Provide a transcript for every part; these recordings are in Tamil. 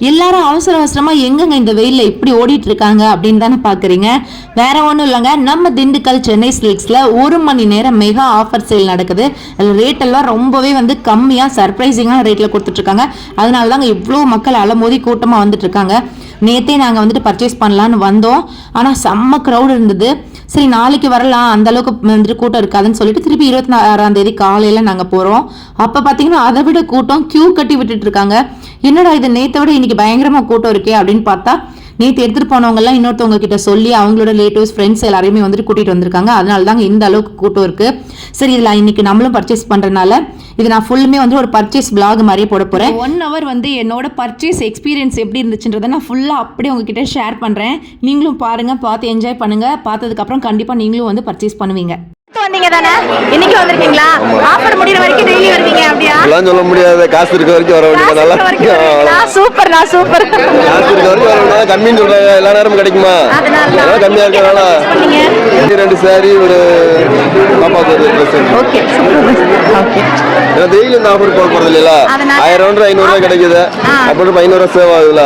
எல்லாரும் அவசர அவசரமா எங்கங்க இந்த வெயில்ல இப்படி ஓடிட்டு இருக்காங்க அப்படின்னு தானே பாக்குறீங்க? வேற ஒன்றும் இல்லைங்க. நம்ம திண்டுக்கல் சென்னை சில்க்ஸ்ல ஒரு மணி நேரம் மெகா ஆஃபர் சேல் நடக்குது. அதில் ரேட் எல்லாம் ரொம்பவே வந்து கம்மியா சர்ப்ரைசிங்கான ரேட்ல கொடுத்துட்டு இருக்காங்க அதனால தாங்க இவ்வளோ மக்கள் அலமோதி கூட்டமா வந்துட்டு இருக்காங்க நேற்றே நாங்கள் வந்துட்டு பர்ச்சேஸ் பண்ணலான்னு வந்தோம். ஆனால் செம்ம க்ரௌட் இருந்தது. சரி நாளைக்கு வரலாம். அந்த அளவுக்கு வந்துட்டு கூட்டம் இருக்காதுன்னு சொல்லிட்டு திருப்பி இருபத்தி ஆறாம் தேதி காலையில் நாங்கள் போகிறோம் அப்போ பார்த்தீங்கன்னா அதை விட கூட்டம் க்யூ கட்டி விட்டுட்டு இருக்காங்க. என்னடா இது? நேற்றை விட இன்னைக்கு பயங்கரமாக கூட்டம் இருக்கே அப்படின்னு பார்த்தா நேற்று எடுத்துட்டு போனவங்க எல்லாம் இன்னொருத்தவங்க கிட்ட சொல்லி அவங்களோட ரிலேட்டிவ்ஸ் ஃப்ரெண்ட்ஸ் எல்லாரையுமே வந்துட்டு கூட்டிட்டு வந்திருக்காங்க. அதனால தாங்க இந்த அளவுக்கு கூட்டம் இருக்கு. சரி இதில் இன்னைக்கு நம்மளும் பர்ச்சேஸ் பண்றதுனால இது நான் ஃபுல்லுமே வந்து ஒரு பர்ச்சேஸ் பிளாக் மாதிரியே போட போறேன். ஒன் ஹவர் வந்து என்னோட பர்ச்சேஸ் எக்ஸ்பீரியன்ஸ் எப்படி இருந்துச்சுன்றதை நான் ஃபுல்லாக அப்படியே உங்ககிட்ட ஷேர் பண்றேன். நீங்களும் பாருங்க பார்த்து என்ஜாய் பண்ணுங்க. பார்த்ததுக்கப்புறம் கண்டிப்பாக நீங்களும் வந்து பர்ச்சேஸ் பண்ணுவீங்க. வந்தீங்க தானே? இன்னைக்கு வந்திருக்கீங்களா? ஆஃபர் முடிகிற வரைக்கும் டெய்லி வருவீங்க அப்படியா? எல்லாம் சொல்ல முடியாது. காசு இருக்க வரைக்கும் வர வேண்டியது நல்லா சூப்பர்ண்ணா சூப்பர் காசு இருக்க வரைக்கும் வர வேண்டியது கம்மின்னு சொல்றாங்க. எல்லா நேரமும் கிடைக்குமா? அதனால கம்மியா இது ரெண்டு சாரி ஒரு பாப்பாக்கு ஒரு ட்ரெஸ் ஓகே ஓகே ஏன்னா டெய்லி இந்த ஆஃபர் போக போறது இல்லையா ஆயிரம் ரூபா ஐநூறு ரூபாய் கிடைக்குது. ஆ. அப்புறம் ஐநூறு ரூபாய் சேவ் ஆகுதுல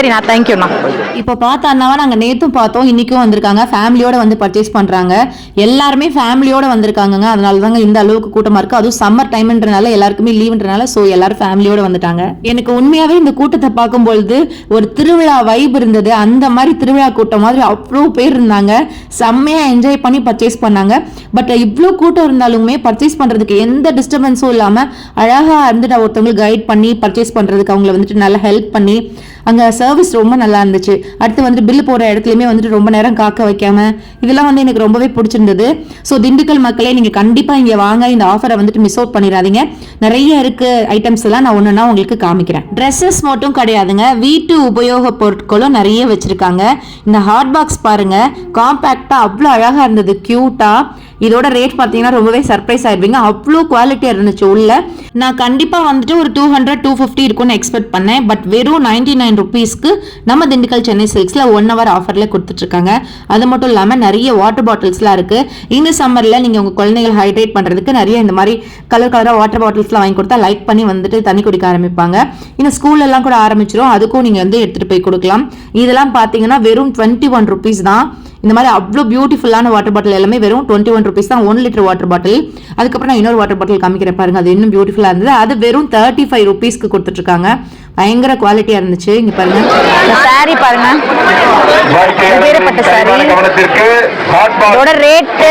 சரிண்ணா தேங்க்யூண்ணா இப்போ பார்த்த அண்ணாவை நாங்கள் நேற்றும் பார்த்தோம் இன்றைக்கும் வந்திருக்காங்க. ஃபேமிலியோட வந்து பர்ச்சேஸ் பண்ணுறாங்க எல்லாருமே ஃபேமிலியோட வந்திருக்காங்கங்க. அதனால தாங்க இந்த அளவுக்கு கூட்டமாக இருக்குது அதுவும் சம்மர் டைம்ன்றனால எல்லாருக்குமே லீவுன்றனால ஸோ எல்லாரும் ஃபேமிலியோட வந்துட்டாங்க. எனக்கு உண்மையாகவே இந்த கூட்டத்தை பார்க்கும்பொழுது ஒரு திருவிழா வைப் இருந்தது. அந்த மாதிரி திருவிழா கூட்டம் மாதிரி அவ்வளோ பேர் இருந்தாங்க. செம்மையாக என்ஜாய் பண்ணி பர்ச்சேஸ் பண்ணாங்க. பட் இவ்வளோ கூட்டம் இருந்தாலுமே பர்ச்சேஸ் பண்ணுறதுக்கு எந்த டிஸ்டர்பன்ஸும் இல்லாமல் அழகாக இருந்துட்டு ஒருத்தவங்களுக்கு கைட் பண்ணி பர்ச்சேஸ் பண்ணுறதுக்கு அவங்கள வந்துட்டு நல்லா ஹெல்ப் பண்ணி அங்கே சர்வீஸ் ரொம்ப நல்லா இருந்துச்சு. அடுத்து வந்துட்டு பில்லு போடுற இடத்துலையுமே வந்துட்டு ரொம்ப நேரம் காக்க வைக்காம இதெல்லாம் வந்து எனக்கு ரொம்பவே பிடிச்சிருந்தது. ஸோ திண்டுக்கல் மக்களே நீங்கள் கண்டிப்பாக இங்கே வாங்க. இந்த ஆஃபரை வந்துட்டு மிஸ் அவுட் பண்ணிடாதீங்க. நிறைய இருக்கு ஐட்டம்ஸ் எல்லாம் நான் ஒன்றுனா உங்களுக்கு காமிக்கிறேன். ட்ரெஸ்ஸஸ் மட்டும் கிடையாதுங்க. வீட்டு உபயோக பொருட்களும் நிறைய வச்சிருக்காங்க. இந்த ஹாட் பாக்ஸ் பாருங்க. காம்பேக்டாக அவ்வளோ அழகாக இருந்தது. க்யூட்டாக இதோட ரேட் பார்த்தீங்கன்னா ரொம்பவே சர்ப்ரைஸ் ஆயிடுவீங்க. அவ்வளோ குவாலிட்டியாக இருந்துச்சு உள்ள. நான் கண்டிப்பாக வந்துட்டு ஒரு டூ ஹண்ட்ரட் டூ ஃபிஃப்டி இருக்கும்னு எக்ஸ்பெக்ட் பண்ணேன். பட் வெறும் நைன்டி நைன் ருபீஸ்க்கு நம்ம திண்டுக்கல் சென்னை சில்க்ஸில் ஒன் ஹவர் ஆஃபரில் கொடுத்துட்ருக்காங்க. அது மட்டும் இல்லாமல் நிறைய வாட்டர் பாட்டில்ஸ்லாம் இருக்குது இந்த சம்மரில் நீங்கள் உங்கள் குழந்தைகள் ஹைட்ரேட் பண்ணுறதுக்கு நிறைய இந்த மாதிரி கலர் கலராக வாட்டர் பாட்டில்ஸ்லாம் வாங்கி கொடுத்தா லைக் பண்ணி வந்துட்டு தண்ணி குடிக்க ஆரம்பிப்பாங்க. இன்னும் ஸ்கூல்ல கூட ஆரம்பிச்சிடும் அதுக்கும் நீங்கள் வந்து எடுத்துகிட்டு போய் கொடுக்கலாம். இதெல்லாம் பார்த்தீங்கன்னா வெறும் டுவெண்ட்டி ஒன் ருபீஸ் தான். இந்த மாதிரி அவ்வளோ பியூட்டிஃபுல்லான வாட்டர் பாட்டில் எல்லாமே வெறும் டுவெண்ட்டி ஒன் ருபீஸ் தான் ஒன் லிட்டர் வாட்டர் பாட்டில் அதுக்கப்புறம் நான் இன்னொரு வாட்டர் பாட்டில் காமிக்கிறேன் பாருங்க அது இன்னும் பியூட்டிஃபுல்லாக இருந்தது. அது வெறும் தேர்ட்டி ஃபைவ் ருபீஸ்க்கு கொடுத்துட்ருக்காங்க. பயங்கர குவாலிட்டியாக இருந்துச்சு. இங்கே பாருங்க. சாரி பாருங்க. வேறுபட்ட பாக்ஸ் இதோட ரேட்டு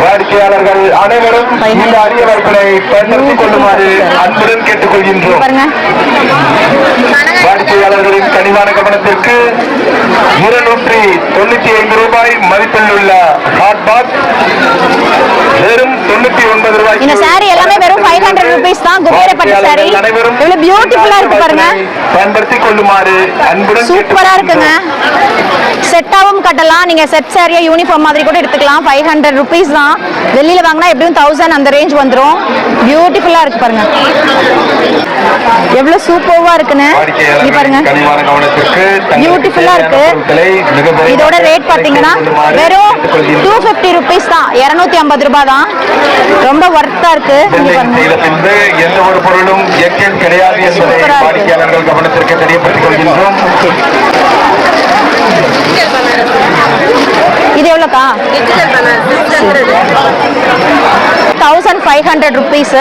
வாடிக்கையாளர்கள் அனைவரும் இந்த அரிய வாய்ப்பினை பயன்படுத்திக் கொள்ளுமாறு அன்புடன் கேட்டுக்கொள்கின்றோம். வாடிக்கையாளர்களின் கனிவான கவனத்திற்கு இருநூற்றி தொண்ணூத்தி ஐந்து ரூபாய் மதிப்பில் உள்ள ஹாட் பாக்ஸ் வெறும் தொண்ணூத்தி ஒன்பது ரூபாய் இந்த saree எல்லாமே வெறும் 500 rupees தான் குபேரப்பட்டு saree. இவ்வளவு ஆ இருக்கு பாருங்க. பயன்படுத்திக் கொள்ளுமாறு அன்புடன் சூப்பரா இருக்குங்க. செட்டாவும் கட்டலாம். நீங்க செட் சாரியா யூனிஃபார்ம் மாதிரி கூட எடுத்துக்கலாம். ஃபைவ் ஹண்ட்ரட் ருபீஸ் தான். வெளியில வாங்கினா எப்படியும் தௌசண்ட் அந்த ரேஞ்ச் வந்துரும். பியூட்டிஃபுல்லா இருக்கு பாருங்க. எவ்வளவு சூப்பர்வா இருக்குன்னு பாருங்க. கனிவான கவனத்திற்கு பியூட்டிஃபுல்லா இருக்கு. இதோட ரேட் பாத்தீங்கன்னா வெறும் டூ ஃபிஃப்டி ருபீஸ் தான். இருநூத்தி ஐம்பது ரூபாய் தான் ரொம்ப ஒர்த்தா இருக்கு. எந்த ஒரு பொருளும் கிடையாது என்பதை. வாடிக்கையாளர்கள் கவனத்திற்கு தெரியப்படுத்திக் கொள்கின்றோம். இது எவ்வளோக்கா தௌசண்ட் ஃபைவ் ஹண்ட்ரட் ருபீஸ்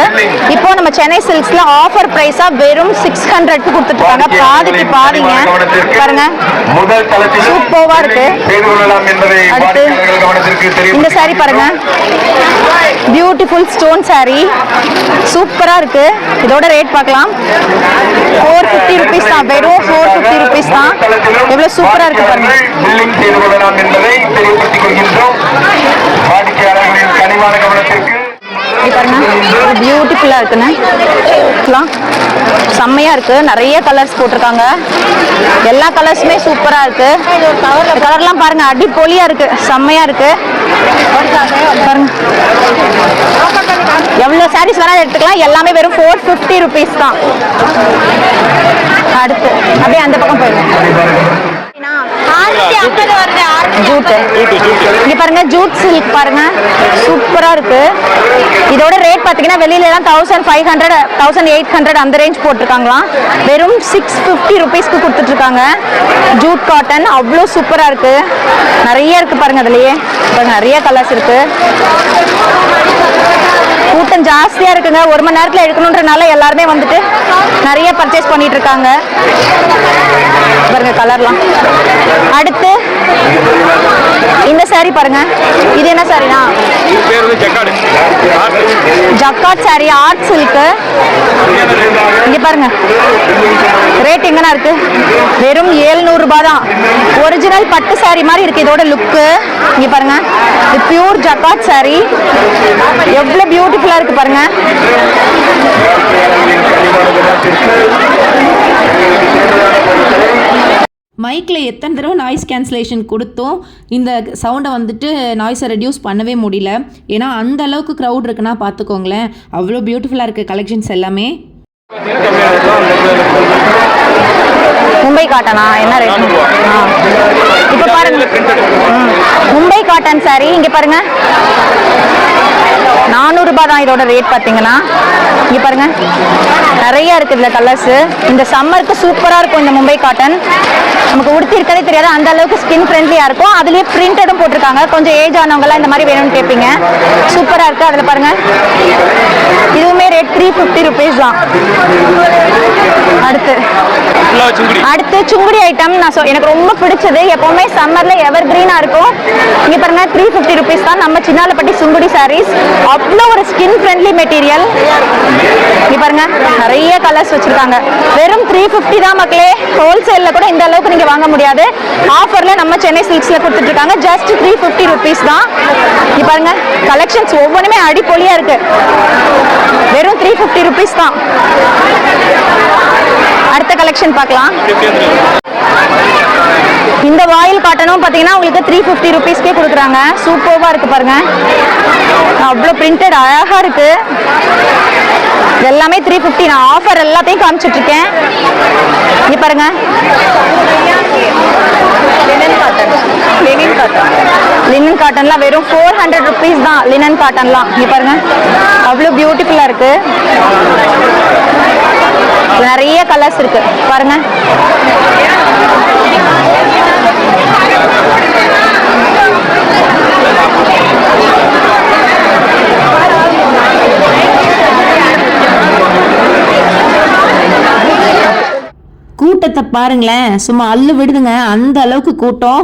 இப்போ நம்ம சென்னை சில்க்ஸ்ல ஆஃபர் பிரைஸா வெறும் சிக்ஸ் ஹண்ட்ரட்க்கு கொடுத்துருக்காங்க பாதிக்கு பாதிங்க. பாருங்க. சூப்பர்வா இருக்கு. அடுத்து இந்த saree பாருங்க. Beautiful stone saree. சூப்பரா இருக்கு. இதோட ரேட் பார்க்கலாம். ஃபோர் ஃபிஃப்டி ருபீஸ் தான். வெறும் ஃபோர் ஃபிஃப்டி ருபீஸ் தான். எவ்வளவு சூப்பரா இருக்கு பாருங்க. பில்லிங் செய்து கொள்ளலாம் என்பதை தெரியப்படுத்திக் கொள்கின்றோம். வாடிக்கையாளர்களின் கனிவான கவனத்திற்கு இது பாருங்க. பியூட்டிஃபுல்லா இருக்குன்னு. பார்க்கலாம். செம்மையா இருக்கு. நிறைய கலர்ஸ் போட்டிருக்காங்க. எல்லா கலர்ஸுமே சூப்பரா இருக்கு. கலர்லாம் பாருங்க. அடிப்பொலியா இருக்கு. செம்மையா இருக்கு. பாருங்க. எவ்வளவு சாரீஸ் வேணாலும் எடுத்துக்கலாம். எல்லாமே வெறும் ஃபோர் ஃபிஃப்டி ருபீஸ் தான். அடுத்து அப்படியே அந்த பக்கம் போயிடுங்க. சாரினா ஜூட். இங்க பாருங்க ஜூட் சில்க் பாருங்க. சூப்பரா இருக்கு. இதோட ரேட் பாத்தீங்கன்னா வெளியில எல்லாம் thousand five hundred thousand eight hundred அந்த ரேஞ்ச் போட்டிருக்காங்களாம். வெறும் சிக்ஸ் ஃபிஃப்டி ருபீஸ்க்கு கொடுத்துட்டு இருக்காங்க ஜூட் காட்டன் அவ்வளோ சூப்பரா இருக்கு. நிறைய இருக்கு பாருங்க அதுலயே. பாருங்க நிறைய கலர்ஸ் இருக்கு. கூட்டம் ஜாஸ்தியாக இருக்குங்க. ஒரு மணி நேரத்தில் எடுக்கணுன்றனால எல்லாருமே வந்துட்டு நிறைய பர்ச்சேஸ் பண்ணிட்டு இருக்காங்க பாருங்க கலர்லாம் அடுத்து இந்த saree பாருங்க. இது என்ன சாரினா ஜக்காடு. Saree ஆர்ட் சில்க் இங்க பாருங்க. ரேட் எங்கனா இருக்கு? வெறும் 700 ரூபாய் தான். ஒரிஜினல் பட்டு saree மாதிரி இருக்கு இதோட லுக்கு இங்க பாருங்க. இது பியூர் ஜக்காட் saree. எவ்வளவு பியூட்டிஃபுல்லா இருக்கு பாருங்க. மைக்கில் எத்தனை தடவை நாய்ஸ் கேன்சலேஷன் கொடுத்தும்? இந்த சவுண்டை வந்துட்டு நாய்ஸை ரெடியூஸ் பண்ணவே முடியல. ஏன்னா அந்த அளவுக்கு க்ரௌட் இருக்குன்னா பார்த்துக்கோங்களேன். அவ்வளோ பியூட்டிஃபுல்லாக இருக்குது கலெக்ஷன்ஸ் எல்லாமே. மும்பை காட்டனா என்ன ரேட் இப்போ பாருங்க. மும்பை காட்டன் சாரி இங்கே பாருங்க. நானூறுரூபா தான் இதோட ரேட் பார்த்தீங்கன்னா இங்கே பாருங்க. நிறைய இருக்குது இதில் கலர்ஸ் இந்த சம்மருக்கு சூப்பராக இருக்கும் இந்த மும்பை காட்டன் நமக்கு உடுத்தி இருக்கதே தெரியாது. அந்த அளவுக்கு ஸ்கின் ஃப்ரெண்ட்லியாக இருக்கும். அதுலேயே பிரிண்டடும் போட்டிருக்காங்க. கொஞ்சம் ஏஜ் ஆனவங்களாம் இந்த மாதிரி வேணும்னு கேட்பீங்க சூப்பராக இருக்குது அதில் பாருங்கள் த்ரீ ஃபிஃப்டி ருபீஸ் தான். அடுத்து. அடுத்து சுங்குடி ஐட்டம் நான் எனக்கு ரொம்ப பிடிச்சது. எப்பவுமே சம்மர்ல எவர் கிரீனா இருக்கும். இங்க பாருங்க த்ரீ ஃபிஃப்டி ருபீஸ் தான். நம்ம சின்னாலப்பட்டி சுங்குடி சாரீஸ் அவ்வளோ ஒரு ஸ்கின் ஃப்ரெண்ட்லி மெட்டீரியல் இங்க பாருங்க நிறைய கலர்ஸ் வச்சிருக்காங்க. வெறும் த்ரீ ஃபிஃப்டி தான் மக்களே. ஹோல்சேல்ல கூட இந்த அளவுக்கு நீங்க வாங்க முடியாது. ஆஃபர்ல நம்ம சென்னை சில்க்ஸ்ல கொடுத்துட்டு இருக்காங்க ஜஸ்ட் த்ரீ ஃபிஃப்டி ருபீஸ் தான். இங்க பாருங்க கலெக்ஷன்ஸ் ஒவ்வொன்றுமே அடிப்பொலியா இருக்கு. வெறும் த்ரீ ஃபிஃப்டி ருபீஸ் தான். அடுத்த கலெக்ஷன் பார்க்கலாம். இந்த வாயில் காட்டனும் பார்த்தீங்கன்னா உங்களுக்கு த்ரீ ஃபிஃப்டி ருபீஸ்க்கே கொடுக்குறாங்க. சூப்பர்வாக இருக்கு பாருங்க. அவ்வளோ பிரிண்டட் அழகா இருக்கு. இது எல்லாமே த்ரீ ஃபிஃப்டி நான் ஆஃபர் எல்லாத்தையும் காமிச்சிட்டு இருக்கேன். இங்க பாருங்க. லினன் காட்டன்லாம் வெறும் ஃபோர் ஹண்ட்ரட் ருபீஸ் தான் லினன் காட்டன்லாம் நீ பாருங்க. அவ்வளோ பியூட்டிஃபுல்லாக இருக்கு. நிறைய கலர்ஸ் இருக்கு. பாருங்க. கூட்டத்தை பாருங்களேன். சும்மா அள்ளு விடுதுங்க. அந்த அளவுக்கு கூட்டம்.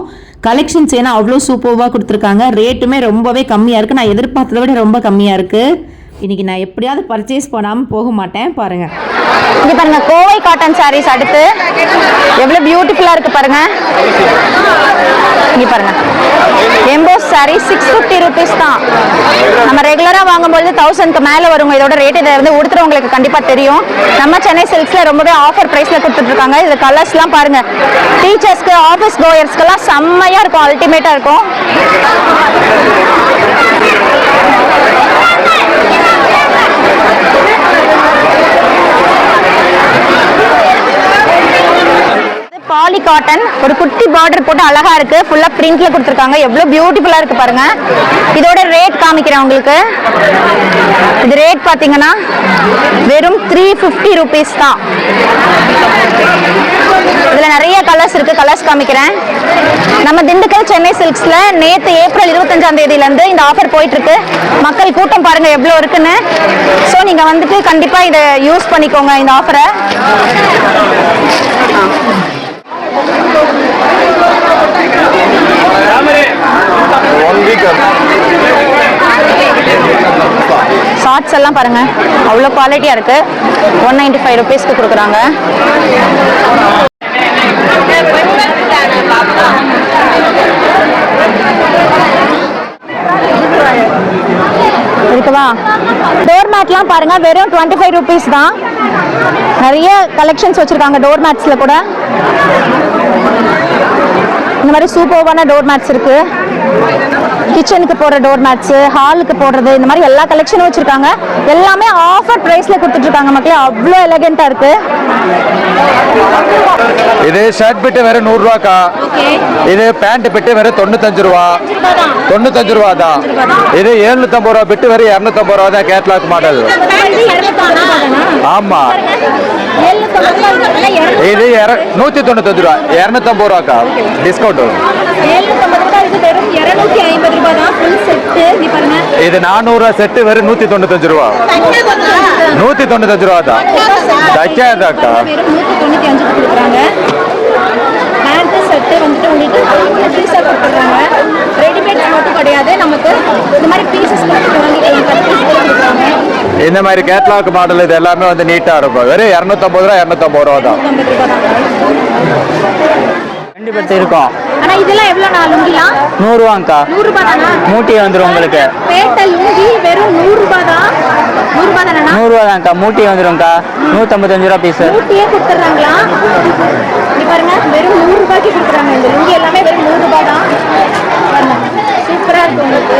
கலெக்ஷன்ஸ் ஏன்னா அவ்வளோ சூப்பர்வாக கொடுத்துருக்காங்க. ரேட்டுமே ரொம்பவே கம்மியாக இருக்குது நான் எதிர்பார்த்ததை விட ரொம்ப கம்மியாக இருக்குது இன்றைக்கி நான் எப்படியாவது பர்ச்சேஸ் பண்ணாமல் போக மாட்டேன் பாருங்கள் இங்க பாருங்க கோவை காட்டன் சாரீஸ் அடுத்து. எவ்வளவு பியூட்டிஃபுல்லா இருக்கு பாருங்க. இங்க பாருங்க. Emboss saree six fifty rupees தான். நம்ம ரெகுலரா வாங்கும்போது தௌசண்ட்க்கு மேல வருங்க. இதோட ரேட் இதை வந்து உடுத்துறவங்களுக்கு கண்டிப்பா தெரியும். நம்ம சென்னை சில்க்ஸ்ல ரொம்பவே ஆஃபர் பிரைஸ்ல கொடுத்துட்டு இருக்காங்க இது கலர்ஸ்லாம் பாருங்க. டீச்சர்ஸ்க்கு ஆஃபீஸ் கோயர்ஸ்க்கெல்லாம் செம்மையா இருக்கும். அல்டிமேட்டா இருக்கும். பாலி காட்டன் ஒரு குட்டி பார்டர் போட்டு அழகா இருக்கு. ஃபுல்லா பிரிண்ட்ல கொடுத்துருக்காங்க. எவ்வளவு பியூட்டிஃபுல்லா இருக்கு பாருங்க. இதோட ரேட் காமிக்கிறேன் உங்களுக்கு. இது ரேட் பாத்தீங்கன்னா வெறும் த்ரீ ஃபிஃப்டி ருபீஸ் தான். இதுல நிறைய கலர்ஸ் இருக்கு. கலர்ஸ் காமிக்கிறேன். நம்ம திண்டுக்கல் சென்னை சில்க்ஸ்ல நேத்து ஏப்ரல் இருபத்தஞ்சாம் தேதியில இருந்து இந்த ஆஃபர் போயிட்டு இருக்கு மக்கள் கூட்டம் பாருங்க எவ்வளவு இருக்குன்னு. சோ நீங்க வந்துட்டு கண்டிப்பா இதை யூஸ் பண்ணிக்கோங்க இந்த ஆஃபரை ஒன் வீக் ஷார்ட்ஸ் எல்லாம் பாருங்க. அவ்வளோ குவாலிட்டியா இருக்கு. ஒன் நைன்டி ஃபைவ் ருபீஸ்க்கு கொடுக்குறாங்க. இருக்குவா டோர் மேட்லாம் பாருங்க. வெறும் டுவெண்ட்டி ஃபைவ் ருபீஸ் தான். நிறைய கலெக்ஷன்ஸ் வச்சுருக்காங்க டோர் மேட்ஸில் கூட. இந்த மாதிரி சூப்பர்வான டோர் மேட்ஸ் இருக்கு. கிச்சனுக்கு போடுற டோர் மேட்ஸ் ஹாலுக்கு போடுறது இந்த மாதிரி எல்லா கலெக்ஷனும் வச்சிருக்காங்க. எல்லாமே ஆஃபர் பிரைஸ்ல கொடுத்துட்டு இருக்காங்க மக்களே. அவ்வளோ எலகெண்டா இருக்கு. இது ஷர்ட் பிட்டு வெறும் நூறு ரூபாக்கா இது பேண்ட் பிட்டு வெறும் தொண்ணூத்தஞ்சு ரூபா. தொண்ணூத்தஞ்சு ரூபா தான். இது எழுநூத்தம்பது ரூபா பிட்டு வெறும் இரநூத்தம்பது ரூபா தான் கேட்லாக் மாடல் ஆமா. இது நூத்தி தொண்ணூத்தஞ்சு ரூபா. இரநூத்தம்பது ரூபாக்கா? டிஸ்கவுண்ட் இது நானூறு ரூபா செட்டு வெறும் நூத்தி தொண்ணூத்தஞ்சு ரூபா. நூத்தி தொண்ணூத்தஞ்சு ரூபா தான். தைக்காதாக்கா செட்டு வந்துட்டு உங்களுக்கு பீஸாக கொடுத்துருக்காங்க ரெடிமேட்ஸ் மட்டும் கிடையாது நமக்கு இந்த மாதிரி பீசஸ் கொடுத்துருக்காங்க இந்த மாதிரி கேட்லாக் மாடல் இது எல்லாமே வந்து நீட்டா இருக்கும். வெறும் இரநூத்தம்பது ரூபா இரநூத்தம்பது ரூபா தான். ரெண்டு பேர்த்து இருக்கும். ஆனா இதெல்லாம் எவ்வளவு லுங்கிலாம் நூறு ரூபாய் மூட்டி வந்துடும் உங்களுக்கு. பேட்டை லுங்கி வெறும் நூறு ரூபாய் தான் நூறு ரூபாய் தானா நூறுரூவா தான்க்கா மூட்டி வந்துடும்க்கா நூற்றம்பத்தஞ்சு ரூபா பீஸு. ஊட்டியே கொடுத்துட்றாங்களா? இங்க பாருங்க வெறும் நூறு ரூபாய்க்கு கொடுக்குறாங்க இந்த லுங்கி எல்லாமே வெறும் நூறு ரூபாய் தான் சூப்பரா இருக்கு உங்களுக்கு.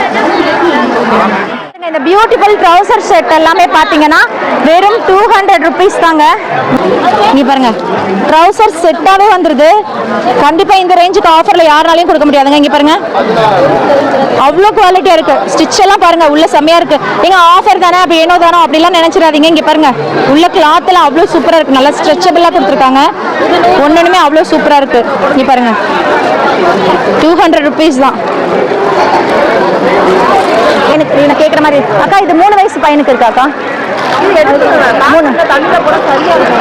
இந்த பியூட்டிஃபுல் ட்ரௌசர் ஷர்ட் எல்லாமே பார்த்தீங்கன்னா வெறும் டூ ஹண்ட்ரட் ருபீஸ் தாங்க. நீ பாருங்க. ட்ரௌசர் செட்டாகவே வந்துருது. கண்டிப்பாக இந்த ரேஞ்சுக்கு ஆஃபரில் யாராலையும் கொடுக்க முடியாதுங்க. இங்கே பாருங்க. அவ்வளோ குவாலிட்டியாக இருக்கு. ஸ்டிச் எல்லாம் பாருங்க. உள்ள செம்மையா இருக்கு. எங்க ஆஃபர் தானே அப்படி ஏனோ தானோ அப்படிலாம் நினைச்சிடாதீங்க. இங்கே பாருங்க. உள்ள கிளாத் அவ்வளோ சூப்பராக இருக்கு. நல்லா ஸ்ட்ரெச்சபிளாக கொடுத்துருக்காங்க. ஒன்றுமே அவ்வளோ சூப்பராக இருக்கு. இங்க பாருங்க. டூ ஹண்ட்ரட் ருபீஸ் தான். எனக்கு எனக்கு கேட்குற மாதிரி அக்கா இது மூணு வயசு பையனுக்கு இருக்காக்கா மூணு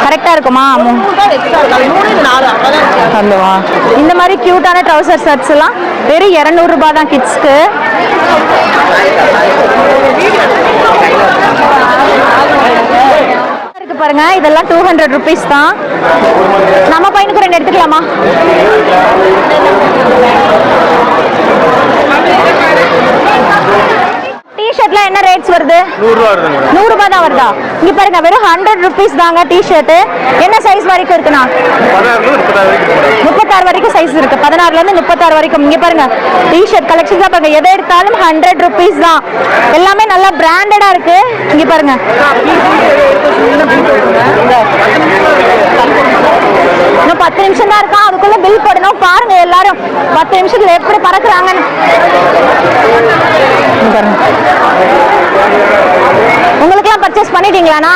கரெக்டாக இருக்குமா அல்லவா இந்த மாதிரி க்யூட்டான ட்ரௌசர் ஷர்ட்ஸ் எல்லாம் வெறும் இரநூறுபா தான் கிட்ஸ்க்கு இருக்கு பாருங்க இதெல்லாம் டூ ஹண்ட்ரட் ருபீஸ் தான். நம்ம பையனுக்கு ரெண்டு எடுத்துக்கலாமா? டிஷர்ட்லாம் என்ன ரேட்ஸ் வருது? நூறு ரூபாய் தான் வருதா? இங்க பாருங்க வெறும் ஹண்ட்ரட் ருபீஸ் தாங்க டிஷர்ட் என்ன சைஸ் வரைக்கும் இருக்குண்ணா? முப்பத்தாறு வரைக்கும் சைஸ் இருக்கு. பதினாறுல இருந்து முப்பத்தாறு வரைக்கும். இங்க பாருங்க டிஷர்ட் கலெக்ஷன் தான் பாருங்க. எதை எடுத்தாலும் ஹண்ட்ரட் ருபீஸ் தான். எல்லாமே நல்லா பிராண்டடா இருக்கு. இங்க பாருங்க. இன்னும் பத்து நிமிஷம் தான் இருக்கா அதுக்குள்ள பில் போடணும். பாருங்க எல்லாரும். பத்து நிமிஷத்துல எப்படி பறக்குறாங்கன்னு. உங்களுக்கெல்லாம் பர்ச்சேஸ் பண்ணிட்டீங்களாண்ணா?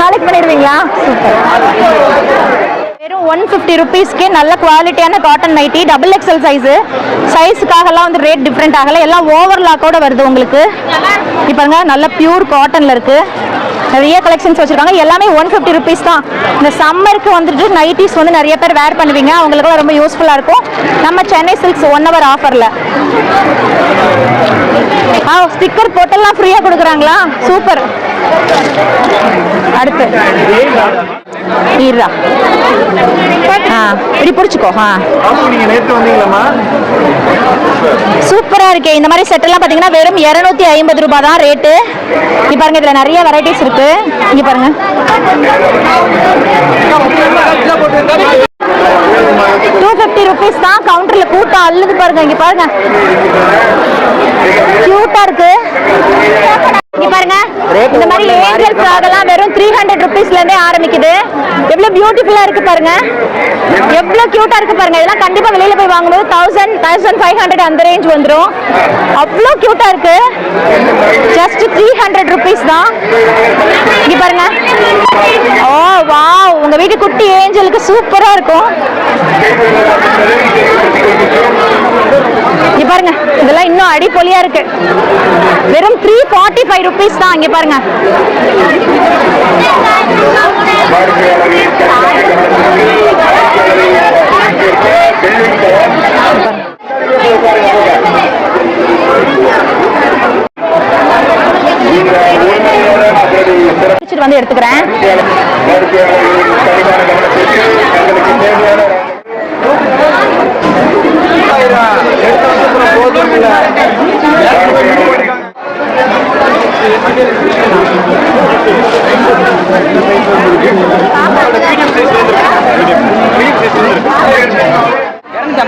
கலெக்ட் பண்ணிடுவீங்களா? சூப்பர். வெறும் ஒன் ஃபிஃப்டி ருபீஸ்க்கு நல்ல குவாலிட்டியான cotton nighty double XL size சைஸுக்காகலாம் வந்து ரேட் டிஃப்ரெண்ட் ஆகல. எல்லாம் ஓவர்லாக்கோட வருது உங்களுக்கு. இப்போ பாருங்க நல்ல பியூர் காட்டனில் இருக்கு. நிறைய கலெக்ஷன்ஸ் வச்சிருக்காங்க. எல்லாமே ஒன் ஃபிஃப்டி ருபீஸ் தான். இந்த சம்மருக்கு வந்துட்டு நைட்டிஸ் வந்து நிறைய பேர் வேர் பண்ணுவீங்க. அவங்களுக்குலாம் ரொம்ப யூஸ்ஃபுல்லாக இருக்கும். நம்ம சென்னை சில்க்ஸ் ஒன் ஹவர் ஆஃபரில் ஆ ஸ்டிக்கர் போட்டெல்லாம் ஃப்ரீயாக கொடுக்குறாங்களா? சூப்பர். அடுத்து. ஈரா இப்படி பிடிச்சிக்கோ ஆ. நீங்க நேற்று வந்தீங்களாம்மா? சூப்பரா இருக்கே. இந்த மாதிரி செட் எல்லாம் பாத்தீங்கன்னா வெறும் 250 ஐம்பது ரூபாய் தான் ரேட்டு இங்க பாருங்க இதுல நிறைய வெரைட்டிஸ் இருக்கு. இங்க பாருங்க. டூ ஃபிஃப்டி ருபீஸ் தான் கவுண்டர்ல கூட்டம் அள்ளுது பாருங்க இங்க பாருங்க. கியூட்டா இருக்கு. இங்க பாருங்க. இந்த மாதிரி ஏஞ்சல் ஃப்ராக் எல்லாம் வெறும் த்ரீ ஹண்ட்ரட் ருபீஸ்லேருந்தே ஆரம்பிக்குது. எவ்வளோ பியூட்டிஃபுல்லாக இருக்குது பாருங்க. எவ்வளோ க்யூட்டாக இருக்குது பாருங்க. இதெல்லாம் கண்டிப்பாக வெளியில் போய் வாங்கும்போது தௌசண்ட் தௌசண்ட் ஃபைவ் ஹண்ட்ரட் அந்த ரேஞ்ச் வந்துடும் அவ்வளோ க்யூட்டாக இருக்குது ஜஸ்ட் த்ரீ ஹண்ட்ரட் ருபீஸ் தான். இங்கே பாருங்க. ஓ வா உங்கள் வீட்டு குட்டி ஏஞ்சலுக்கு சூப்பராக இருக்கும். இங்க பாருங்க இதெல்லாம் இன்னும் அடிப்பொலியா இருக்கு வெறும் த்ரீ ஃபார்ட்டி ஃபைவ் ருபீஸ் தான் இங்க பாருங்க வந்து எடுத்துக்கிறேன்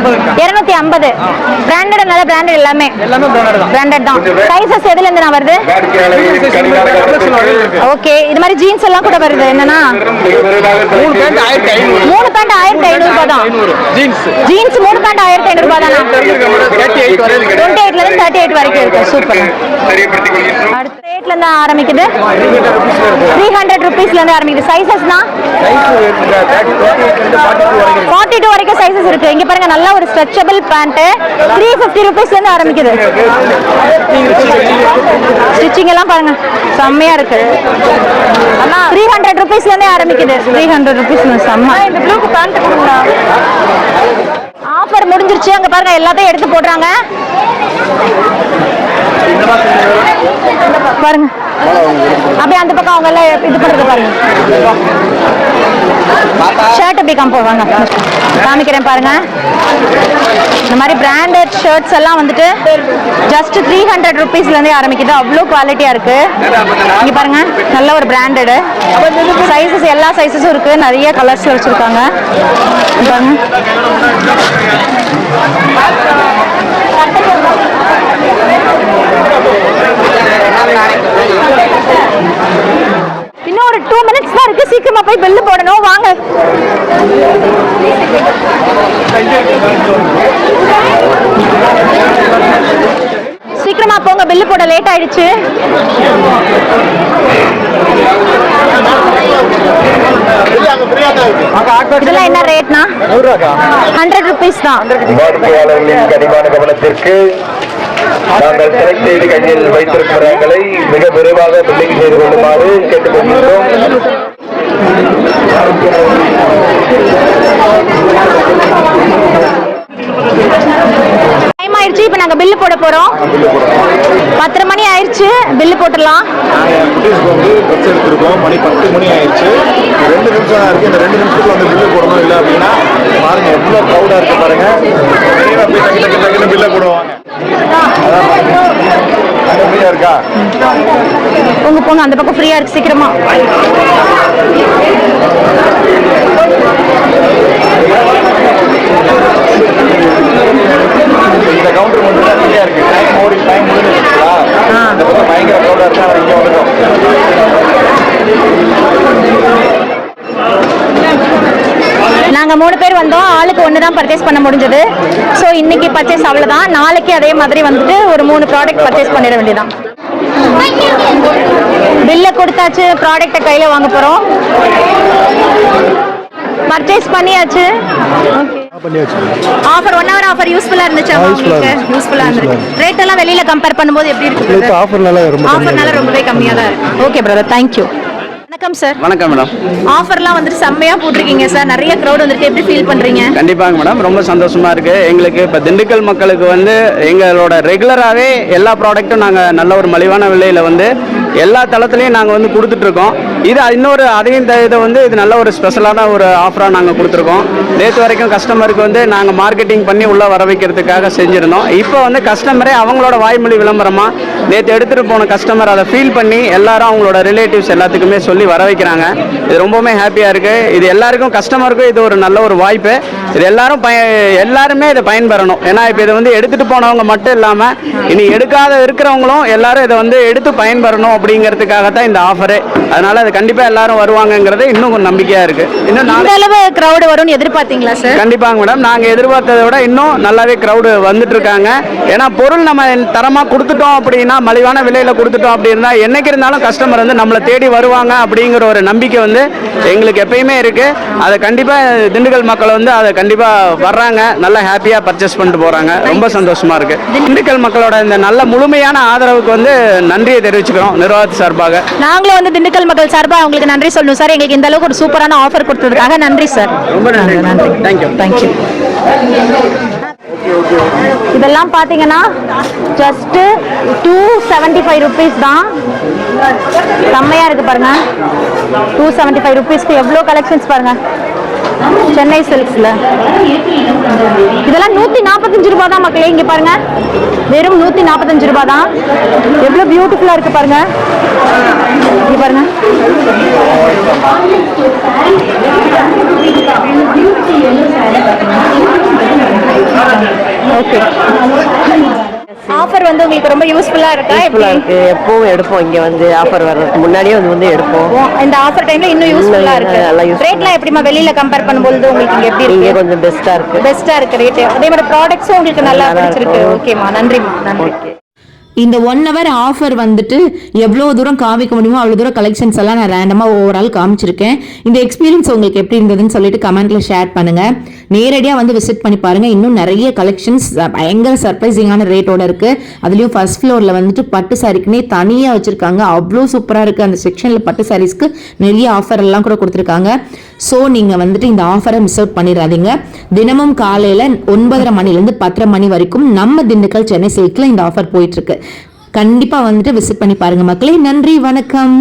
போதும் இருநூத்தி ஐம்பது பிராண்டட் நல்ல பிராண்டட் எல்லாமே எல்லாமே பிராண்டட் தான் சைசஸ் எதுல இருந்து நான் வருது ஓகே இது மாதிரி ஜீன்ஸ் எல்லாம் கூட வருது என்னன்னா மூணு பேண்ட் ஆயிரத்தி ஐநூறு மூணு பேண்ட் ஆயிரத்தி ஐநூறு ரூபாய் தான். ஜீன்ஸ் ஜீன்ஸ் மூணு பேண்ட் ஆயிரத்தி ஐநூறு ரூபாய் தானா? தேர்ட்டி எயிட் வரை இருக்கு டுவெண்ட்டி எயிட்ல இருந்து தேர்ட்டி எயிட் வரைக்கும் இருக்கு. சூப்பர் தெரியப்படுத்திக் கொள்கின்றோம் அடுத்த ரேட்ல இருந்து ஆரம்பிக்குது. த்ரீ ஹண்ட்ரட் ருபீஸ்ல இருந்து ஆரம்பிக்குது. சைசஸ்னா ஃபார்ட்டி டூ வரைக்கும் சைசஸ் இருக்கு. இங்க பாருங்க நல்ல ஒரு ஸ்ட்ரெச்சபிள் பேண்ட் த்ரீ ஃபிஃப்டி ருபீஸ்ல இருந்து ஆரம்பிக்குது. ஸ்டிச்சிங் எல்லாம் பாருங்க செம்மையா இருக்கு. த்ரீ ஹண்ட்ரட் ருபீஸ்ல இருந்தே ஆரம்பிக்குது. த்ரீ ஹண்ட்ரட் ருபீஸ் செம்ம. இந்த ப்ளூக்கு பேண்ட் ஆஃபர் முடிஞ்சிருச்சு. அங்க பாருங்க எல்லாத்தையும் எடுத்து போடுறாங்க. பாருங்க. அப்படியே அந்த பக்கம் அவங்க எல்லாம் இது பண்றது பாருங்க. ஷர்ட் அப்படி காம்போ வாங்க காமிக்கிறேன் பாருங்க. இந்த மாதிரி பிராண்டட் ஷர்ட்ஸ் எல்லாம் வந்துட்டு ஜஸ்ட் த்ரீ ஹண்ட்ரட் ருபீஸ்ல இருந்தே ஆரம்பிக்குது. அவ்வளோ குவாலிட்டியா இருக்கு. இங்க பாருங்க நல்ல ஒரு பிராண்டடு சைஸஸ் எல்லா சைஸஸும் இருக்கு. நிறைய கலர்ஸ் வச்சிருக்காங்க. இன்னொரு பாருங்க. இன்னும் ஒரு டூ சீக்கிரமா போய் பெல்லு போடணும். வாங்க. சீக்கிரமா போங்க பில்லு போட லேட் ஆயிடுச்சு. இதெல்லாம் என்ன ரேட்னா ஹண்ட்ரட் ருபீஸ் தான். வாடிக்கையாளர்களின் கனிவான கவனத்திற்கு நாங்கள் செலக்ட் செய்து கையில் வைத்திருக்கும் ரகங்களை மிக விரைவாக பில்லிங் செய்து கொள்ளுமாறு கேட்டுக்கொள்கிறோம் Thank you. இப்போ நாங்க பில்லு போட போறோம். பத்தரை மணி ஆயிடுச்சு பில்லு போட்டுடலாம். எடுத்திருக்கோம். மணி பத்து மணி ஆயிடுச்சு ரெண்டு நிமிஷம் தான் இருக்கு. இந்த ரெண்டு நிமிஷத்துக்கு வந்து பில்லு போடணும் இல்லை அப்படின்னா பாருங்க எவ்வளோ க்ரௌடாக இருக்கு பாருங்க. டக்கு டக்கு டக்குன்னு பில்லை போடுவாங்க. ஃப்ரீயா இருக்கா? போங்க போங்க. அந்த பக்கம் ஃப்ரீயா இருக்கு சீக்கிரமா. இந்த கவுண்டர் மட்டும் தான் ஃப்ரீயா இருக்கு டைம் ஓடி டைம் முடிஞ்சிருக்கா இந்த பக்கம் பயங்கர க்ரௌடாக இருக்கு அவர் இங்கே வந்துடும். நாங்க மூணு பேர் வந்தோம். ஆளுக்கு ஒன்று தான் பர்ச்சேஸ் பண்ண முடிஞ்சது. ஸோ இன்னைக்கு பர்ச்சேஸ் அவ்வளோதான் நாளைக்கு அதே மாதிரி வந்துட்டு ஒரு மூணு ப்ராடக்ட் பர்ச்சேஸ் பண்ணிட வேண்டியதான் பில்லை கொடுத்தாச்சு. ப்ராடக்ட்டை கையில் வாங்க போகிறோம் பர்ச்சேஸ் பண்ணியாச்சு. ஆஃபர் ஒன் ஹவர் ஆஃபர் யூஸ்ஃபுல்லா இருந்துச்சு உங்களுக்கு? யூஸ்ஃபுல்லா இருந்துச்சு. ரேட் எல்லாம் வெளியில கம்பேர் பண்ணும்போது எப்படி இருக்கு ஆஃபர் நல்லா ரொம்ப ஆஃபர்னால ரொம்பவே கம்மியா தான் இருக்கு. ஓகே பிரதர் தேங்க்யூ வணக்கம் சார் வணக்கம் மேடம் ஆஃபர்லாம் வந்துட்டு செம்மையா போட்டிருக்கீங்க சார் நிறைய க்ரௌட் வந்துருக்கு எப்படி ஃபீல் பண்றீங்க? கண்டிப்பாங்க மேடம் ரொம்ப சந்தோஷமா இருக்கு. எங்களுக்கு இப்போ திண்டுக்கல் மக்களுக்கு வந்து எங்களோட ரெகுலராகவே எல்லா ப்ராடக்ட்டும் நாங்கள் நல்ல ஒரு மலிவான விலையில் வந்து எல்லா தளத்துலையும் நாங்கள் வந்து கொடுத்துட்ருக்கோம் இது இன்னொரு அதையும் த- இதை வந்து இது நல்ல ஒரு ஸ்பெஷலான ஒரு ஆஃபராக நாங்கள் கொடுத்துருக்கோம். நேற்று வரைக்கும் கஸ்டமருக்கு வந்து நாங்கள் மார்க்கெட்டிங் பண்ணி உள்ளே வர வைக்கிறதுக்காக செஞ்சுருந்தோம். இப்போ வந்து கஸ்டமரே அவங்களோட வாய்மொழி விளம்பரமாக நேற்று எடுத்துகிட்டு போன கஸ்டமர் அதை ஃபீல் பண்ணி எல்லாரும் அவங்களோட ரிலேட்டிவ்ஸ் எல்லாத்துக்குமே சொல்லி வர வைக்கிறாங்க. இது ரொம்பவுமே ஹாப்பியாக இருக்குது இது எல்லாருக்கும் கஸ்டமருக்கும் இது ஒரு நல்ல ஒரு வாய்ப்பு. இது எல்லாரும் பய எல்லாருமே இதை பயன்பெறணும். ஏன்னா இப்போ இதை வந்து எடுத்துகிட்டு போனவங்க மட்டும் இல்லாமல் இனி எடுக்காத இருக்கிறவங்களும் எல்லாரும் இதை வந்து எடுத்து பயன்பெறணும் அப்படிங்கிறதுக்காக தான் இந்த ஆஃபரு அதனால் அது கண்டிப்பாக எல்லாரும் வருவாங்கங்கிறது இன்னும் கொஞ்சம் நம்பிக்கையாக இருக்குது இன்னும் நாளை அளவு க்ரௌட் வரும்னு எதிர்பார்த்தீங்களா சார் கண்டிப்பாங்க மேடம் நாங்கள் எதிர்பார்த்ததை விட இன்னும் நல்லாவே க்ரௌடு வந்துட்டு இருக்காங்க. ஏன்னா பொருள் நம்ம தரமாக கொடுத்துட்டோம் அப்படின்னா மலிவான விலையில் கொடுத்துட்டோம் அப்படின்னா என்னைக்கு இருந்தாலும் கஸ்டமர் வந்து நம்மளை தேடி வருவாங்க அப்படிங்கிற ஒரு நம்பிக்கை வந்து எங்களுக்கு எப்பயுமே இருக்கு. அதை கண்டிப்பாக திண்டுக்கல் மக்கள் வந்து அதை கண்டிப்பாக வர்றாங்க. நல்லா ஹாப்பியாக பர்ச்சேஸ் பண்ணிட்டு போகிறாங்க ரொம்ப சந்தோஷமா இருக்கு. திண்டுக்கல் மக்களோட இந்த நல்ல முழுமையான ஆதரவுக்கு வந்து நன்றியை தெரிவிச்சுக்கிறோம் நிர்வாகத்து சார்பாக. நாங்களும் வந்து திண்டுக்கல் மக்கள் சார்பா உங்களுக்கு நன்றி சொல்லணும் சார். எங்களுக்கு இந்த அளவுக்கு ஒரு சூப்பரான ஆஃபர் கொடுத்ததுக்காக நன்றி சார். ரொம்ப நன்றி. தேங்க்யூ தேங்க்யூ இதெல்லாம் பார்த்தீங்கன்னா just two seventy five rupees தான். செம்மையா இருக்கு பாருங்க. டூ செவன்ட்டி ஃபைவ் ருபீஸ்க்கு எவ்வளோ கலெக்ஷன்ஸ் பாருங்க. சென்னை சில்க்ஸில். இதெல்லாம் நூற்றி நாற்பத்தஞ்சு ரூபா தான் மக்களே இங்கே பாருங்க. வெறும் நூற்றி நாற்பத்தஞ்சு ரூபா தான். எவ்வளோ பியூட்டிஃபுல்லாக இருக்குது பாருங்க. இங்கே பாருங்க. ஓகே ஆஃபர் வந்து உங்களுக்கு ரொம்ப யூஸ்ஃபுல்லா இருக்கா? எப்படி? இருக்கு. எப்பவும் எடுப்போம். இங்க வந்து ஆஃபர் வர்றதுக்கு முன்னாடியே வந்து வந்து எடுப்போம். இந்த ஆஃபர் டைம்ல இன்னும் யூஸ்ஃபுல்லா இருக்கு. ரேட்லாம் எப்படிமா வெளியில கம்பேர் பண்ணும்போது உங்களுக்கு இங்க எப்படி இருக்கு? கொஞ்சம் பெஸ்டா இருக்கு. பெஸ்டா இருக்கு ரேட் அதே மாதிரி ப்ராடக்ட்ஸும் உங்களுக்கு நல்லா பிடிச்சிருக்கு. ஓகேமா நன்றிமா நன்றி. ஓகே இந்த ஒன் ஹவர் ஆஃபர் வந்துட்டு எவ்வளோ தூரம் காமிக்க முடியுமோ அவ்வளோ தூரம் கலெக்ஷன்ஸ் எல்லாம் நான் ரேண்டமாக ஓவரால் காமிச்சிருக்கேன். இந்த எக்ஸ்பீரியன்ஸ் உங்களுக்கு எப்படி இருந்ததுன்னு சொல்லிட்டு கமெண்ட்ல ஷேர் பண்ணுங்க. நேரடியாக வந்து விசிட் பண்ணி பாருங்க. இன்னும் நிறைய கலெக்ஷன்ஸ் பயங்கர சர்ப்ரைசிங்கான ரேட்டோட இருக்கு. அதுலேயும் ஃபர்ஸ்ட் ஃப்ளோரில் வந்துட்டு பட்டு சாரிக்குன்னே தனியாக வச்சிருக்காங்க. அவ்வளோ சூப்பராக இருக்கு. அந்த செக்ஷனில் பட்டு சாரீஸ்க்கு நிறைய ஆஃபர் எல்லாம் கூட கொடுத்துருக்காங்க. ஸோ நீங்கள் வந்துட்டு இந்த ஆஃபரை மிஸ் அவுட் பண்ணிடாதீங்க. தினமும் காலையில் ஒன்பதரை மணிலேருந்து பத்தரை மணி வரைக்கும் நம்ம திண்டுக்கல் சென்னை சில்கில் இந்த ஆஃபர் போயிட்டு இருக்கு. கண்டிப்பாக வந்துட்டு விசிட் பண்ணி பாருங்கள் மக்களே. நன்றி வணக்கம்.